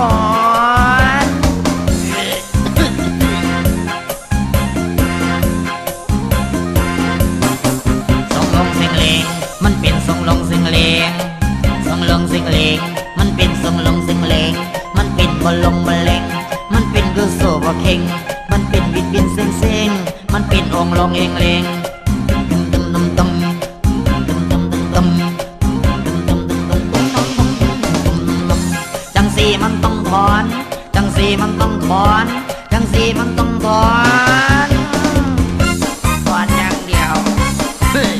อนสงลงสิงเลงมันเป็นสองลงสิงเลงสองลงสิงเลงมันเป็นสองลงสิงเลงมันเป็นบอลลงมะเล็งมันเป็นกุโซบะเข่งมันเป็นวิดเบีนเซ็งเซ็งมันเป็นองลงเองเลง มันต้องถอนจังสีมันต้องถอนถอนอย่างเดียวเฮ้ย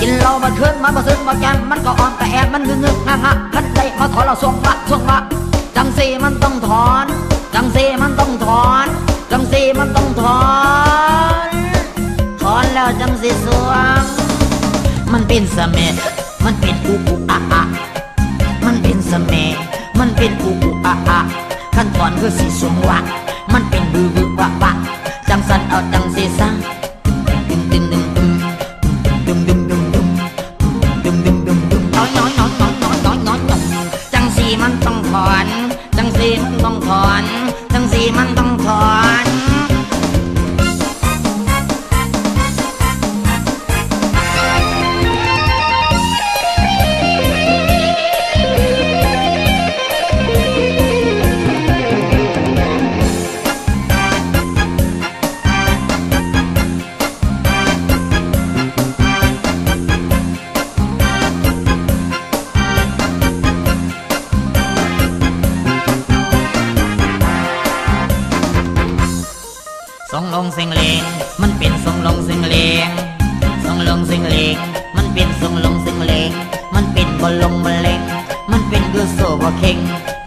กินเหล้ามาคืนมันมาซึ้งมาแกมมันก็อ่อนแต่แอบมันงึงงึงงักงักคันใจมาถอนเราส่ง เป็นเมมันเป็นอุอุอะอะมันเป็นเสม็ดมันเป็นอุอุอะอะขั้นตอนคือสีสวงวะมันเป็นบือบือวะวะจังสันเอาจังสีซะตึงตึงตึงตึงดึมดึมดึมดึมดึมดึมดึมดึมน้อยน้อยน้อยน้อยน้อยน้อยน้อยน้อยจังสีมันต้องถอน จังสีมันต้องถอน จังสีมันต้องถอน สงลงเสียงเลงมันเป็นสงลงเสียงเลงสงลงเสียงเลงมันเป็นสงลงเสียงเลงมันเป็นบอลลงมะเล็งมันเป็นดูโซบอเข่ง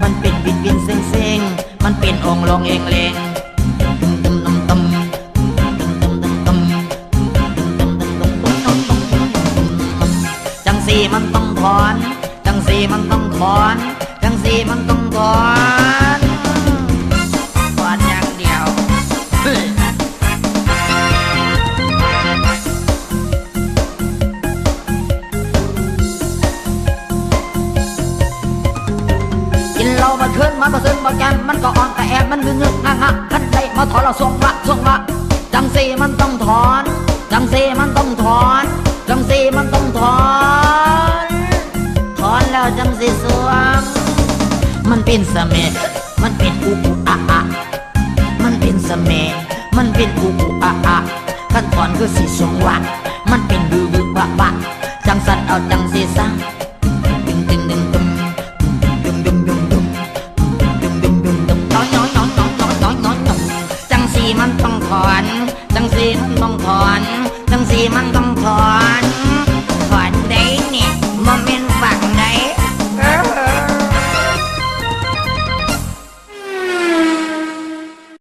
มันเป็นบิดบินเซ็งเซ็งมันเป็นองลงเองเลงจังสีมันต้องถอน จังสีมันต้องถอน จังสีมันต้องถอน กินเหล้ามาคืนมันมาซึ้งมาแกมมันก็อ่อนแต่แอบมันงึงงึกงักงักคันใจมาถอนเราส่งละส่งละจังสีมันต้องถอนจังสีมันต้องถอนจังสีมันต้องถอนถอนแล้วจังสีสวงมันเป็นเสม็ดมันเป็นอุอุอะอะมันเป็นเสมมันเป็นอุอุอะอะขั้นตอนคือสีสวงวะมันเป็นบือบือวะวะจังสันเอาจังสีซะ